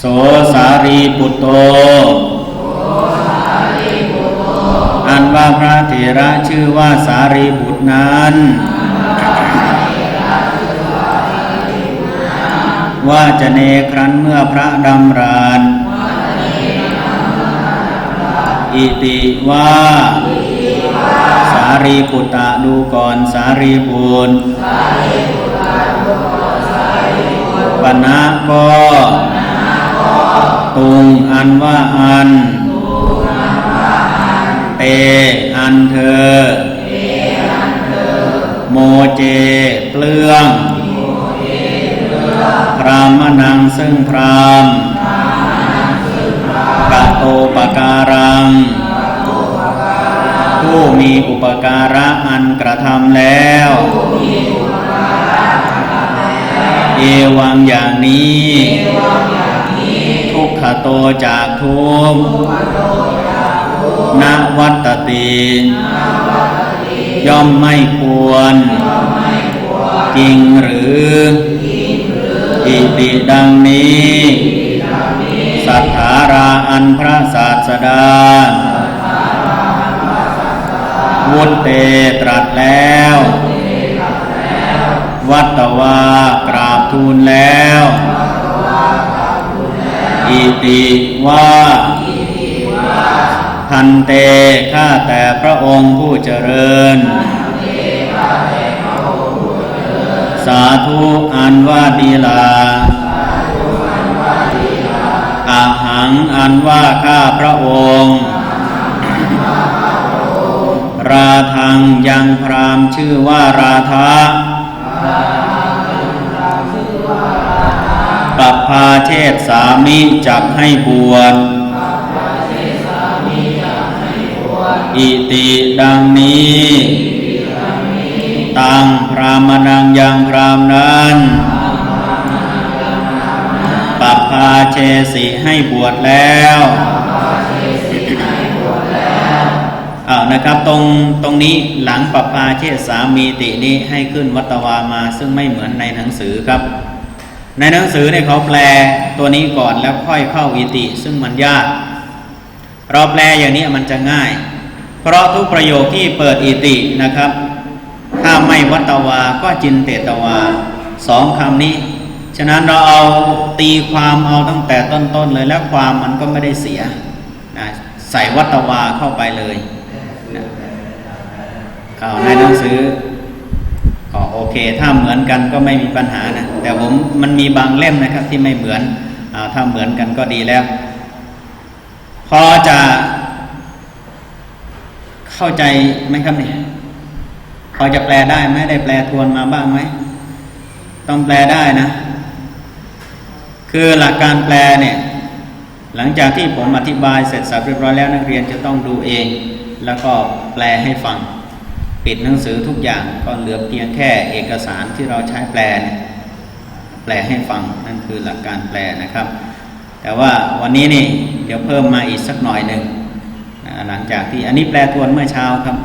โสสารีปุตโต อันว่าพระเถระชื่อว่าสารีบุตรนั้น ว่าจะเนครั้นเมื่อพระดำรานอิติว่าสารีปุตตะดูก่อนสารีบุตรปณะก็ ตุงอันว่าอัน เตอันเธอ โมเจเปลืองพรามนังซึ่งพรามกะโตปการัง ผู้มีอุปการะอันกระทำแล้วเอวังอย่างนี้ โตจากทุกข์นวัตติย่อมไม่ควร จริงหรืออิติดังนี้สัทธาราอันพระศาสดา วุตเตตรัสแล้ว วัตวา ติว่าพันเตข้าแต่พระองค์ผู้เจริญ สาธุอันว่าดีลาอาหังอันว่าข้าพระองค์ ราทังยังพรามชื่อว่าราธา ปัพพาเทศสามิจักให้บวชอิติดังนี้ตังพรามนังยังพรามนั้นปัพพาเชสิให้บวชแล้วอานะครับตรงตรงนี้หลังปัพพาเชษสามีตินี้ให้ขึ้นวัตวามา ซึ่งไม่เหมือนในหนังสือครับ ในหนังสือเนี่ยเขาแปลตัวนี้ก่อนแล้วค่อยเข้าอิติ ซึ่งมันยาก เราแปลอย่างนี้มันจะง่าย เพราะทุกประโยคที่เปิดอิตินะครับ ถ้าไม่วัตวาก็จินเตตวาสองคำนี้ ฉะนั้นเราเอาตีความเอาตั้งแต่ต้นๆเลยแล้วความมันก็ไม่ได้เสียนะใส่วัตวาเข้าไปเลยนะข่าวในหนังสือ ก็โอเค ถ้าเหมือนกันก็ไม่มีปัญหานะ แต่ผมมันมีบางเล่มนะครับที่ไม่เหมือนอถ้าเหมือนกันก็ดีแล้ว พอจะเข้าใจไหมครับเนี่ยพอจะแปลได้ไหมได้แปลทวนมาบ้างไหมต้องแปลได้นะ คือหลักการแปลเนี่ยหลังจากที่ผมอธิบายเสร็จสับเรียบร้อยแล้วนักเรียนจะต้องดูเอง แล้วก็แปลให้ฟัง ปิดหนังสือทุกอย่างก็เหลือเพียงแค่เอกสารที่เราใช้แปลแปลให้ฟังนั่นคือหลักการแปลนะครับ แต่ว่าวันนี้นี่เดี๋ยวเพิ่มมาอีกสักหน่อยหนึ่งหลังจากที่อันนี้แปลทวนเมื่อเช้าครับ